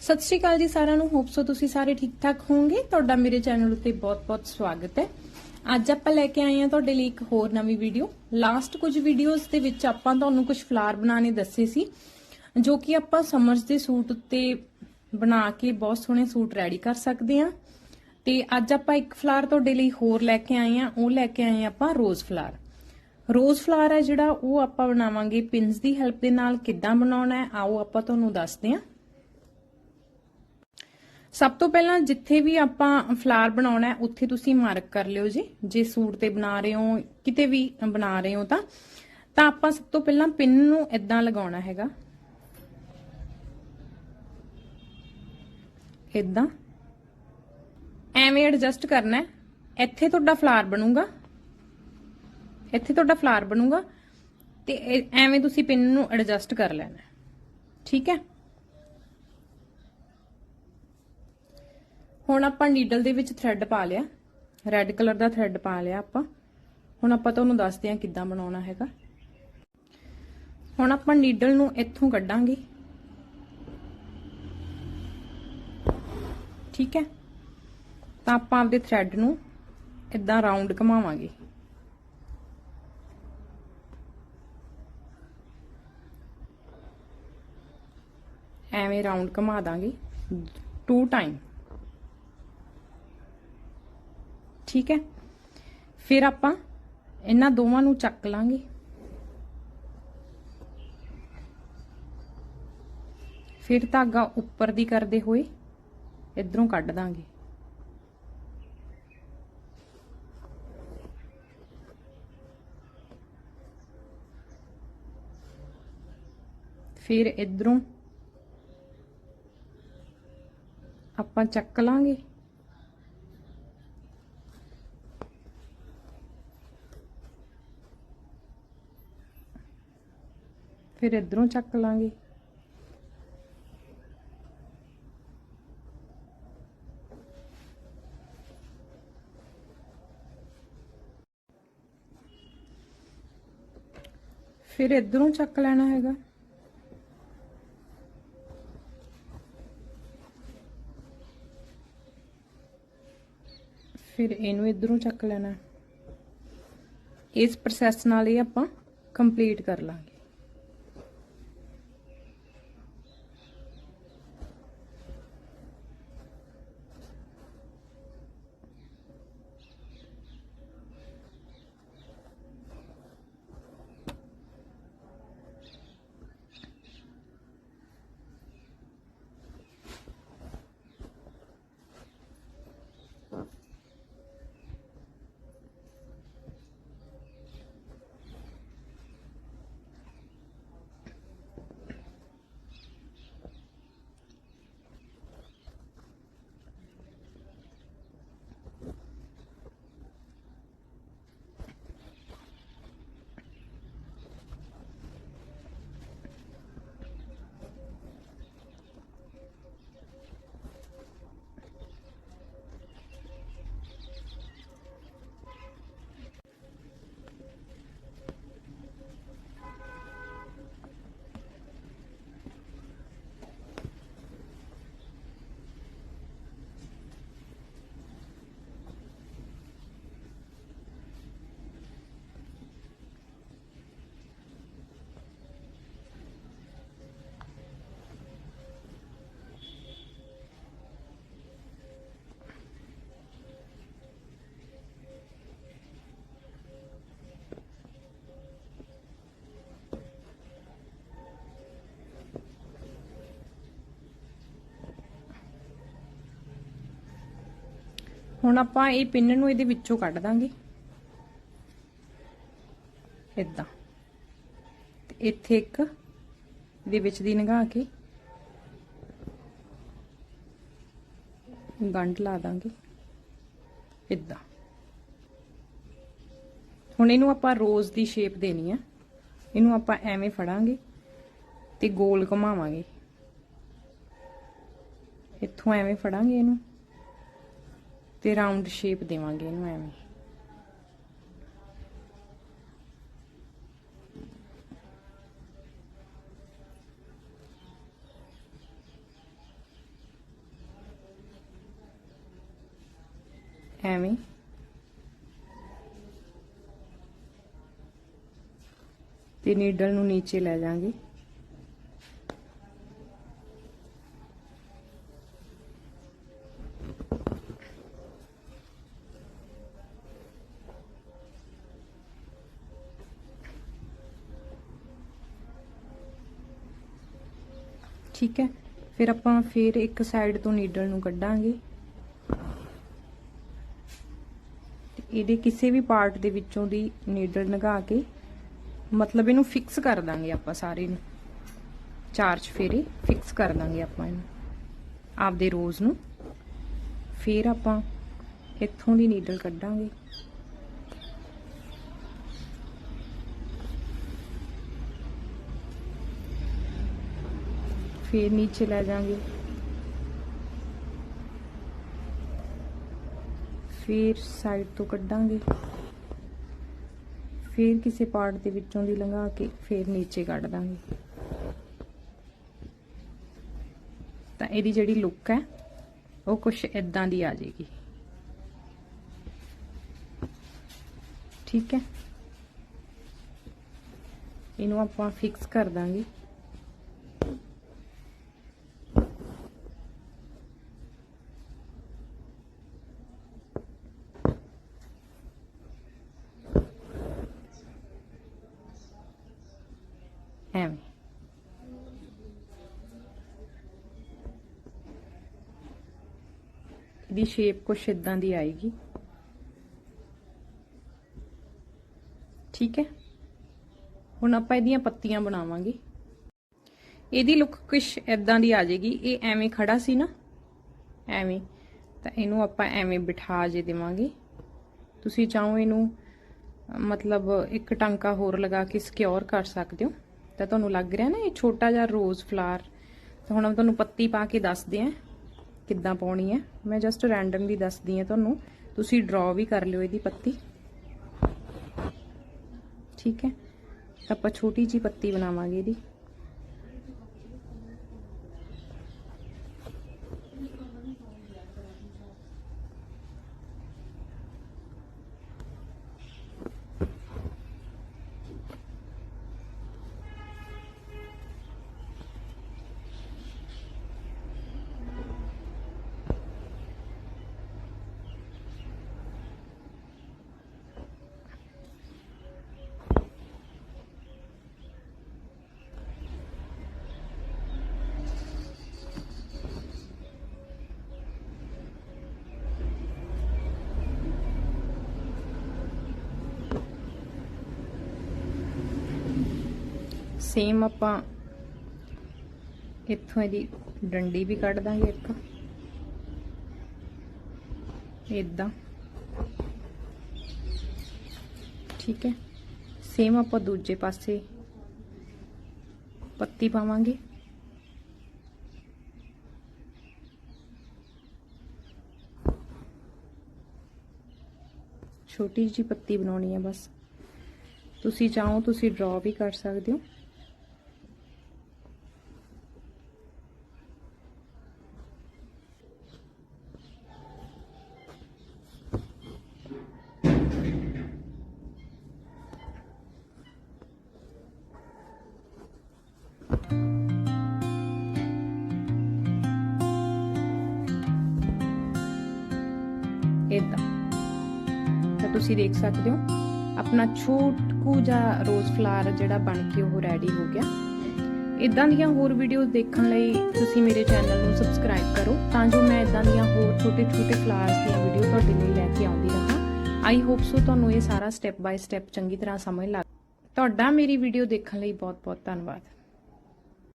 ਸਤਿ ਸ਼੍ਰੀ ਅਕਾਲ ਜੀ ਸਾਰਿਆਂ ਨੂੰ। ਹੋਪ ਸੋ ਤੁਸੀਂ ਸਾਰੇ ਠੀਕ ਠਾਕ ਹੋਵੋਗੇ। ਤੁਹਾਡਾ ਮੇਰੇ ਚੈਨਲ ਉੱਤੇ ਬਹੁਤ-ਬਹੁਤ ਸਵਾਗਤ ਹੈ। ਅੱਜ ਆਪਾਂ ਲੈ ਕੇ ਆਏ ਹਾਂ ਤੁਹਾਡੇ ਲਈ ਇੱਕ ਹੋਰ ਨਵੀਂ ਵੀਡੀਓ। ਲਾਸਟ ਕੁਝ ਵੀਡੀਓਜ਼ ਦੇ ਵਿੱਚ ਆਪਾਂ ਤੁਹਾਨੂੰ ਕੁਝ ਫਲਾਰ ਬਣਾਉਣੇ ਦੱਸੇ ਸੀ, ਜੋ ਕਿ ਆਪਾਂ ਸਮਰਸ ਦੇ ਸੂਟ ਉੱਤੇ ਬਣਾ ਕੇ ਬਹੁਤ ਸੋਹਣੇ ਸੂਟ ਰੈਡੀ ਕਰ ਸਕਦੇ ਹਾਂ। ਤੇ ਅੱਜ ਆਪਾਂ ਇੱਕ ਫਲਾਰ ਤੁਹਾਡੇ ਲਈ ਹੋਰ ਲੈ ਕੇ ਆਏ ਹਾਂ। ਉਹ ਲੈ ਕੇ ਆਏ ਹਾਂ ਆਪਾਂ ਰੋਜ਼ ਫਲਾਰ ਰੋਜ਼ ਫਲਾਰ ਹੈ ਜਿਹੜਾ, ਉਹ ਆਪਾਂ ਬਣਾਵਾਂਗੇ। ਪਿੰਸ ਦੀ ਹੈਲਪ ਦੇ ਨਾਲ ਕਿੱਦਾਂ ਬਣਾਉਣਾ ਹੈ, ਆਓ ਆਪਾਂ ਤੁਹਾਨੂੰ ਦੱਸਦੇ ਹਾਂ। ਸਭ ਤੋਂ ਪਹਿਲਾਂ ਜਿੱਥੇ ਵੀ ਆਪਾਂ ਫਲਾਰ ਬਣਾਉਣਾ ਹੈ, ਉੱਥੇ ਤੁਸੀਂ ਮਾਰਕ ਕਰ ਲਿਓ ਜੀ। ਜੇ ਸੂਟ ਤੇ ਬਣਾ ਰਹੇ ਹੋ, ਕਿਤੇ ਵੀ ਬਣਾ ਰਹੇ ਹੋ ਤਾਂ। ਤਾਂ ਆਪਾਂ ਸਭ ਤੋਂ ਪਹਿਲਾਂ ਪਿੰਨ ਨੂੰ ਇਦਾਂ ਲਗਾਉਣਾ ਹੈਗਾ। ਇਦਾਂ ਐਵੇਂ ਐਡਜਸਟ ਕਰਨਾ ਇੱਥੇ ਤੁਹਾਡਾ ਫਲਾਰ ਬਣੂਗਾ। ਇੱਥੇ ਤੁਹਾਡਾ ਫਲਾਰ ਬਣੂਗਾ। ਤੇ ਐਵੇਂ ਤੁਸੀਂ ਪਿੰਨ ਨੂੰ ਐਡਜਸਟ ਕਰ ਲੈਣਾ ਠੀਕ ਹੈ? ਹੁਣ ਆਪਾਂ ਨੀਡਲ ਦੇ ਵਿੱਚ ਥ੍ਰੈਡ ਪਾ ਲਿਆ। ਰੈੱਡ ਕਲਰ ਦਾ ਥ੍ਰੈਡ ਪਾ ਲਿਆ ਆਪਾਂ। ਹੁਣ ਆਪਾਂ ਤੁਹਾਨੂੰ ਦੱਸਦੇ ਹਾਂ ਕਿੱਦਾਂ ਬਣਾਉਣਾ ਹੈਗਾ। ਹੁਣ ਆਪਾਂ ਨੀਡਲ ਨੂੰ ਇੱਥੋਂ ਕੱਢਾਂਗੇ। ਠੀਕ ਹੈ? ਤਾਂ ਆਪਾਂ ਆਪਦੇ ਥ੍ਰੈਡ ਨੂੰ ਇਦਾਂ ਰਾਉਂਡ ਘਮਾਵਾਂਗੇ। ਐਵੇਂ ਰਾਉਂਡ ਘਮਾ ਦਾਂਗੇ। ਟੂ ਟਾਈਮ ਠੀਕ ਹੈ? ਫਿਰ ਆਪਾਂ ਇਹਨਾਂ ਦੋਵਾਂ ਨੂੰ ਚੱਕ ਲਾਂਗੇ। ਫਿਰ ਧਾਗਾ ਉੱਪਰ ਦੀ ਕਰਦੇ ਹੋਏ ਇਧਰੋਂ ਕੱਢ ਦਾਂਗੇ। ਫਿਰ ਇਧਰੋਂ ਆਪਾਂ ਚੱਕ ਲਾਂਗੇ। ਫਿਰ ਇਧਰੋਂ ਚੱਕ ਲਾਂਗੇ ਫਿਰ ਇਧਰੋਂ ਚੱਕ ਲੈਣਾ ਹੈਗਾ ਫਿਰ ਇਹਨੂੰ ਇਧਰੋਂ ਚੱਕ ਲੈਣਾ ਇਸ ਪ੍ਰੋਸੈਸ ਨਾਲ ਇਹ ਆਪਾਂ ਕੰਪਲੀਟ ਕਰ ਲਾਂਗੇ ਹੁਣ ਆਪਾਂ ਇਹ ਪਿੰਨ ਨੂੰ ਇਹਦੇ ਵਿੱਚੋਂ ਕੱਢ ਦਾਂਗੇ। ਇਦਾਂ ਤੇ ਇੱਥੇ ਇੱਕ ਦੇ ਵਿੱਚ ਦੀ ਲੰਘਾ ਕੇ ਗੰਢ ਲਾ ਦਾਂਗੇ। ਇਦਾਂ ਹੁਣ ਇਹਨੂੰ ਆਪਾਂ ਰੋਜ਼ ਦੀ ਸ਼ੇਪ ਦੇਣੀ ਆ। ਇਹਨੂੰ ਆਪਾਂ ਐਵੇਂ ਫੜਾਂਗੇ ਤੇ ਗੋਲ ਘੁਮਾਵਾਂਗੇ। ਇੱਥੋਂ ਐਵੇਂ ਫੜਾਂਗੇ ਇਹਨੂੰ। ਤੇ ਰਾਉਂਡ ਸ਼ੇਪ ਦੇਵਾਂਗੇ ਇਹਨੂੰ ਐਵੇਂ। ਐਵੇਂ। ਤੇ ਨੀਡਲ ਨੂੰ ਨੀਚੇ ਲੈ ਜਾਾਂਗੇ। ਠੀਕ ਹੈ। ਫਿਰ ਆਪਾਂ ਫਿਰ ਇੱਕ ਸਾਈਡ ਤੋਂ ਨੀਡਲ ਨੂੰ ਕੱਢਾਂਗੇ। ਇਹਦੇ ਕਿਸੇ ਵੀ ਪਾਰਟ ਦੇ ਵਿੱਚੋਂ ਦੀ ਨੀਡਲ ਲਗਾ ਕੇ, ਮਤਲਬ ਇਹਨੂੰ ਫਿਕਸ ਕਰ ਦਾਂਗੇ ਆਪਾਂ ਸਾਰੇ ਨੂੰ। ਚਾਰ ਚਫੇਰੇ ਫਿਕਸ ਕਰ ਦਾਂਗੇ ਆਪਾਂ ਇਹਨੂੰ, ਆਪਦੇ ਰੋਜ਼ ਨੂੰ। ਫਿਰ ਆਪਾਂ ਇੱਥੋਂ ਦੀ ਨੀਡਲ ਕੱਢਾਂਗੇ। ਫਿਰ ਨੀਚੇ ਲੈ ਜਾਾਂਗੇ ਫਿਰ ਸਾਈਡ ਤੋਂ ਕੱਢਾਂਗੇ। ਫਿਰ ਕਿਸੇ ਪਾਰਟ ਦੇ ਵਿੱਚੋਂ ਦੀ ਲੰਘਾ ਕੇ ਫਿਰ ਨੀਚੇ ਕੱਢ ਦਾਂਗੇ। ਤਾਂ ਇਹਦੀ ਜਿਹੜੀ ਲੁੱਕ ਹੈ, ਉਹ ਕੁਝ ਇਦਾਂ ਦੀ ਆ ਜਾਏਗੀ। ਠੀਕ ਹੈ? ਇਹਨੂੰ ਆਪਾਂ ਫਿਕਸ ਕਰ ਦਾਂਗੇ ਐਵੇਂ ਇਹਦੀ ਸ਼ੇਪ ਕੁਛ ਇਦਾਂ ਦੀ ਆਏਗੀ। ਠੀਕ ਹੈ? ਹੁਣ ਆਪਾਂ ਇਹਦੀਆਂ ਪੱਤੀਆਂ ਬਣਾਵਾਂਗੇ। ਇਹਦੀ ਲੁੱਕ ਕੁਛ ਇਦਾਂ ਦੀ ਆ ਜਾਏਗੀ। ਇਹ ਐਵੇਂ ਖੜਾ ਸੀ ਨਾ? ਐਵੇਂ। ਤਾਂ ਇਹਨੂੰ ਆਪਾਂ ਐਵੇਂ ਬਿਠਾ ਜੇ ਦੇਵਾਂਗੇ। ਤੁਸੀਂ ਚਾਹੋ ਇਹਨੂੰ, ਮਤਲਬ ਇੱਕ ਟਾਂਕਾ ਹੋਰ ਲਗਾ ਕੇ ਸਿਕਿਉਰ ਕਰ ਸਕਦੇ ਹੋ। ਤਾਂ ਤੁਹਾਨੂੰ ਲੱਗ ਰਿਹਾ ਨਾ, ਇਹ ਛੋਟਾ ਜਿਹਾ ਰੋਜ਼ ਫਲਾਰ ਤਾਂ ਹੁਣ ਤੁਹਾਨੂੰ ਪੱਤੀ ਪਾ ਕੇ ਦੱਸਦੇ ਆ ਕਿੱਦਾਂ ਪਾਉਣੀ ਹੈ? ਮੈਂ ਜਸਟ ਰੈਂਡਮਲੀ ਦੱਸਦੀ ਹਾਂ ਤੁਹਾਨੂੰ। ਤੁਸੀਂ ਡਰਾ ਵੀ ਕਰ ਲਿਓ ਇਹਦੀ ਪੱਤੀ। ਠੀਕ ਹੈ? ਆਪਾਂ ਛੋਟੀ ਜੀ ਪੱਤੀ ਬਣਾਵਾਂਗੇ ਇਹਦੀ। ਸੇਮ ਆਪਾਂ ਇੱਥੋਂ ਇਹਦੀ ਡੰਡੀ ਵੀ ਕੱਢ ਦਾਂਗੇ ਇੱਕ। ਇਦਾਂ ਠੀਕ ਹੈ। ਸੇਮ ਆਪਾਂ ਦੂਜੇ ਪਾਸੇ ਪੱਤੀ ਪਾਵਾਂਗੇ। ਛੋਟੀ ਜਿਹੀ ਪੱਤੀ ਬਣਾਉਣੀ ਹੈ ਬਸ। ਤੁਸੀਂ ਚਾਹੋ ਤੁਸੀਂ ਡਰਾ ਵੀ ਕਰ ਸਕਦੇ ਹੋ। ਤੁਸੀਂ ਦੇਖ ਸਕਦੇ ਹੋ। ਆਪਣਾ ਛੋਟਕੂ ਜਾਂ ਰੋਜ਼ ਫਲਾਰ ਜਿਹੜਾ ਬਣ ਕੇ ਉਹ ਰੈਡੀ ਹੋ ਗਿਆ। ਇਦਾਂ ਦੀਆਂ ਹੋਰ ਵੀਡੀਓਜ਼ ਦੇਖਣ ਲਈ ਤੁਸੀਂ ਮੇਰੇ ਚੈਨਲ ਨੂੰ ਸਬਸਕ੍ਰਾਈਬ ਕਰੋ ਤਾਂ ਜੋ ਮੈਂ ਇਦਾਂ ਦੀਆਂ ਹੋਰ ਛੋਟੇ ਛੋਟੇ ਫਲਾਰਸ ਦੀਆਂ ਵੀਡੀਓ ਤੁਹਾਡੇ ਲਈ ਲੈ ਕੇ ਆਉਂਦੀ ਰਹਾਂ। ਆਈ ਹੋਪ ਸੋ ਤੁਹਾਨੂੰ ਇਹ ਸਾਰਾ ਸਟੈਪ ਬਾਈ ਸਟੈਪ ਚੰਗੀ ਤਰ੍ਹਾਂ ਸਮਝ ਲੱਗ ਤੁਹਾਡਾ ਮੇਰੀ ਵੀਡੀਓ ਦੇਖਣ ਲਈ ਬਹੁਤ ਬਹੁਤ ਧੰਨਵਾਦ।